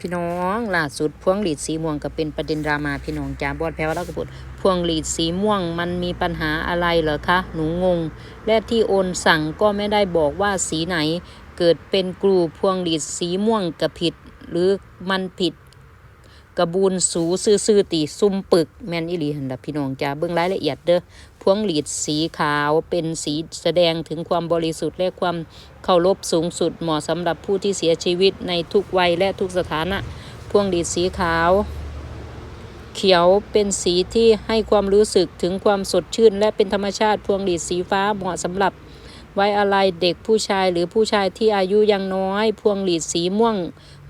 พี่น้องล่าสุดพวงหลีดสีม่วงก็เป็นประเด็นดรามาพี่น้องจ้าบอดแพ้ว่าเราก็พูดพวงหลีดสีม่วงมันมีปัญหาอะไรเหรอคะหนูงง และที่โอนสั่งก็ไม่ได้บอกว่าสีไหน เกิดเป็นกลูพวงหลีดสีม่วงกับผิด หรือมันผิดกระบูนสูซื่อๆตีซุ่มปึกแมนอีหลีหันดับพี่น้องจ้าเบิ่งรายละเอียดเด้อ วงหลีดสีขาวเป็นสีแสดงถึงความบริสุทธิ์และความเคารพสูงสุดเหมาะสำหรับผู้ที่เสียชีวิตในทุกวัยและทุกสถานะ พวงหลีดสีขาว เขียวเป็นสีที่ให้ความรู้สึกถึงความสดชื่น และเป็นธรรมชาติพวงหลีดสีฟ้าเหมาะสำหรับไว้อะไรเด็กผู้ชายหรือผู้ชายที่อายุยังน้อย พวงหลีดสีม่วง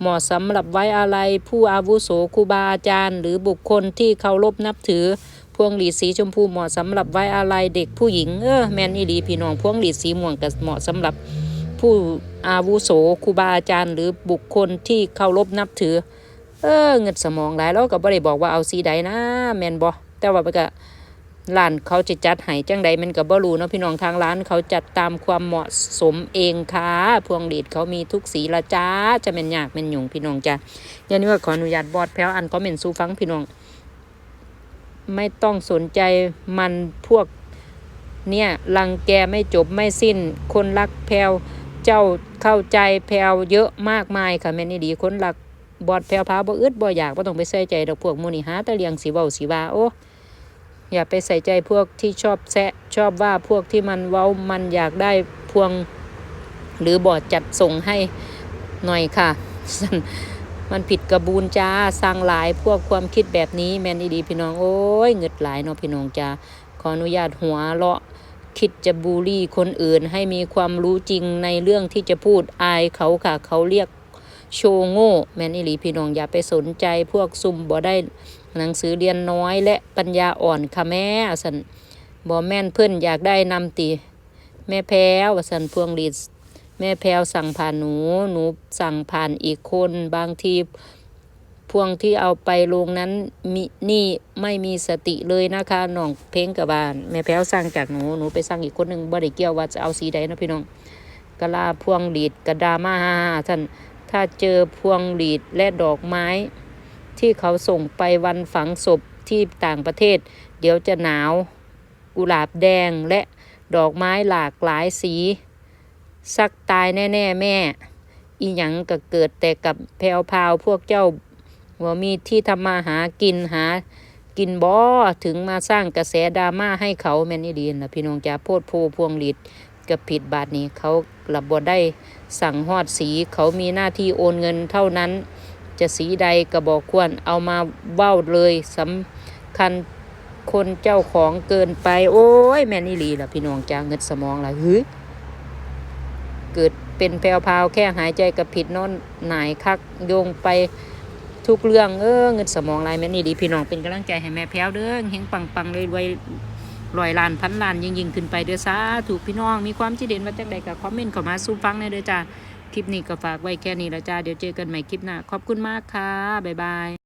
เหมาะสำหรับไว้อะไรผู้อาวุโสครูบาอาจารย์ หรือบุคคลที่เคารพนับถือ พวงหลีดสีชมพูเหมาะสำหรับไว้อะไรเด็กผู้หญิงเออแมนอีหลีพี่น้องพวงหลีดสีม่วงก็เหมาะสำหรับผู้อาวุโสครูบาอาจารย์ หรือบุคคลที่เคารพนับถือ เออเงินสมองหลายแล้วก็บ่ได้บอกว่าเอาสีใดนะแมนบ่แต่ว่ามันก็ร้านเขาจะจัดให้จังใดมันก็บ่รู้เนาะพี่น้องทางร้านเขาจัดตามความเหมาะสมเองค่ะพวงหลีดเขามีทุกสีละจ้าจะเป็นยากเป็นหยุ่งพี่น้องจ้ะอย่างนี้ว่าขออนุญาตบอดแพ้วอันคอมเมนต์สู่ฟังพี่น้อง ไม่ต้องสนใจมันพวกเนี่ยรังแกไม่จบไม่สิ้น คนรักแพรวเจ้าเข้าใจแพรวเยอะมากมายค่ะแม่นี่ดีคนรักบอดแพรวพาบ่อึดบ่อยากบ่ต้องไปใส่ใจดอกพวกมูนี่หาต่เลียงสีเว้าสีว่าโอ้อย่าไปใส่ใจพวกที่ชอบแซะชอบว่าพวกที่มันเว้ามันอยากได้พวง หรือบอดจัดส่งให้หน่อยค่ะ มันผิดกระบูนจ้าสร้างหลายพวกความคิดแบบนี้แมนดีพี่น้องโอ้ยเงิดหลายเนาะพี่น้องจ้าขออนุญาตหัวเลาะคิดจะบูลลี่คนอื่นให้มีความรู้จริงในเรื่องที่จะพูดอายเขาค่ะ เขาเรียกโชโง่แมนอีหลีพี่น้องอย่าไปสนใจพวกซุ่มบ่ได้หนังสือเรียนน้อยและปัญญาอ่อนค่ะแม่สันบอแม่นเพื่อนอยากได้นำตีแม่แพ้วสันพวงลีด แม่แพ้วสั่งผ่านหนู หนูสั่งผ่านอีกคนบางทีพวงที่เอาไปลงนั้นมีนี่ไม่มีสติเลยนะคะน้องเพ้งกับบาน แม่แพ้วสั่งจากหนูหนูไปสั่งอีกคนหนึ่งบ่ได้เกี่ยวว่าจะเอาสีใดนะพี่น้องกะลาพวงหลีดกระดามาฮ่าฮ่าท่านถ้าเจอพวงหลีดและดอกไม้ ที่เขาส่งไปวันฝังศพที่ต่างประเทศ เดี๋ยวจะหนาว กุหลาบแดงและดอกไม้หลากหลายสี สักตายแน่ๆแม่ อีหยังก็เกิดแต่กับแพวพาวพวกเจ้าว่ามีที่ทำมาหากินหา กินบ่ถึงมาสร้างกระแสดราม่าให้เขาแม่นี่ดีนะพี่น้องจะโพดโพพวงหลีดกับผิดบาทนี้เขาหลับบดได้สั่งฮอดสีเขามีหน้าที่โอนเงินเท่านั้น จะสีใดก็บอกควรเอามาเว้าเลยสำคัญคนเจ้าของเกินไป โอ้ย แม่นี่ลีล่ะพี่น้องจ้าเงินสมองล่ะฮึ เกิดเป็นแพรวพาวแค่หายใจกับผิดนอนหนายคักโยงไปทุกเรื่องเออเงินสมองลายแม่นี่ดีพี่น้องเป็นกำลังใจให้แม่แพ้วเด้อเฮงปังปังเลยรวยลอยล้านพันล้านยิ่งยิ่งขึ้นไปเด้อซาถูกพี่น้องมีความคิดเห็นว่าจังใดก็คอมเมนต์เข้ามาสู้ฟังในเด้อจ้าคลิปนี้ก็ฝากไว้แค่นี้แล้วจ้าเดี๋ยวเจอกันใหม่คลิปหน้าขอบคุณมากค่ะบ๊ายบาย